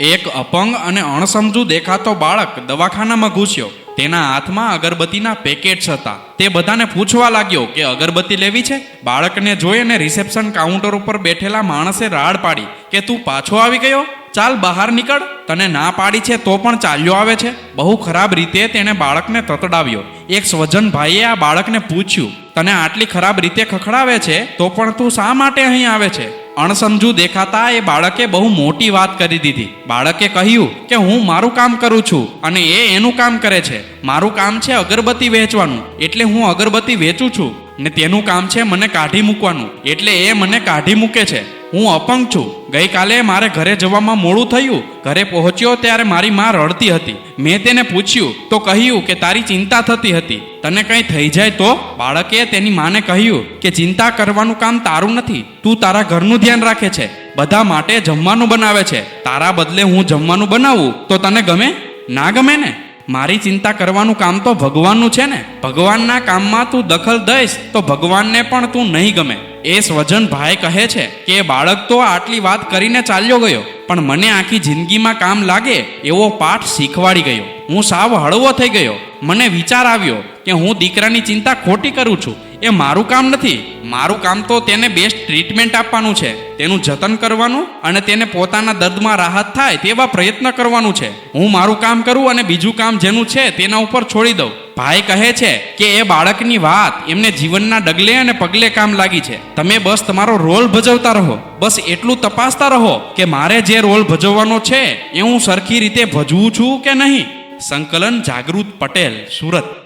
એક અપંગ અને અણસમજુ દેખાતો બાળક દવાખાનામાં ઘૂસ્યો. તેના હાથમાં અગરબત્તીના પેકેટ્સ હતા. તે બધાને પૂછવા લાગ્યો કે અગરબત્તી લેવી છે? બાળકને જોઈ અને રિસેપ્શન કાઉન્ટર ઉપર બેઠેલા માણસે રાડ પાડી કે તું પાછો આવી ગયો? ચાલ બહાર નીકળ. તને ના પાડી છે તો પણ ચાલ્યો આવે છે. બહુ ખરાબ રીતે તેણે બાળકને તતડાવ્યો. એક સ્વજન ભાઈએ આ બાળકને પૂછ્યું, તને આટલી ખરાબ રીતે ખખડાવે છે તો પણ તું શા માટે અહીં આવે છે? અણસમજુ દેખાતા એ બાળકે બહુ મોટી વાત કરી દીધી. બાળકે કહ્યું કે હું મારું કામ કરું છું અને એ એનું કામ કરે છે. મારું કામ છે અગરબત્તી વેચવાનું. એટલે હું અગરબત્તી વેચું છું. ને તેનું કામ છે મને કાઢી મૂકવાનું. એટલે એ મને કાઢી મૂકે છે. હું અપંગ છું. ગઈકાલે મારે ઘરે જવામાં મોડું થયું. ઘરે પહોંચ્યો ત્યારે મારી માં રડતી હતી. મેં તેને પૂછ્યું, તો કહ્યું કે તારી ચિંતા થતી હતી. તને કંઈ થઈ જાય તો? બાળકે તેની માને કહ્યું કે, ચિંતા કરવાનું કામ તારું નથી. તું તારા ઘરનું ધ્યાન રાખે છે. બધા માટે જમવાનું બનાવે છે. તારા બદલે હું જમવાનું બનાવું. તો તને ગમે? ના ગમે ને. મારી ચિંતા કરવાનું કામ તો ભગવાનનું છે ને. ભગવાનના કામમાં તું દખલ દઈશ તો ભગવાનને પણ તું નહીં ગમે. એ સ્વજન ભાઈ કહે છે કે, બાળક તો આટલી વાત કરીને ચાલ્યો ગયો, પણ મને આખી જિંદગીમાં કામ લાગે એવો પાઠ શીખવાડી ગયો. હું સાવ હળવો થઈ ગયો. મને વિચાર આવ્યો કે હું દીકરાની ચિંતા ખોટી કરું છું. એ મારું કામ નથી. મારું કામ તો તેને બેસ્ટ ટ્રીટમેન્ટ આપવાનું છે. તેનું જતન કરવાનું અને તેને પોતાના દર્દમાં રાહત થાય તેવા પ્રયત્ન કરવાનું છે. હું મારું કામ કરું અને બીજું કામ જેનું છે તેના ઉપર છોડી દઉં. ભાઈ કહે છે કે એ બાળકની વાત એમને જીવનના ડગલે અને પગલે કામ લાગી છે. તમે બસ તમારો રોલ ભજવતા રહો. બસ એટલું તપાસતા રહો કે મારે જે રોલ ભજવવાનો છે એ હું સરખી રીતે ભજવું છું કે નહીં? સંકલન જાગૃત પટેલ, સુરત.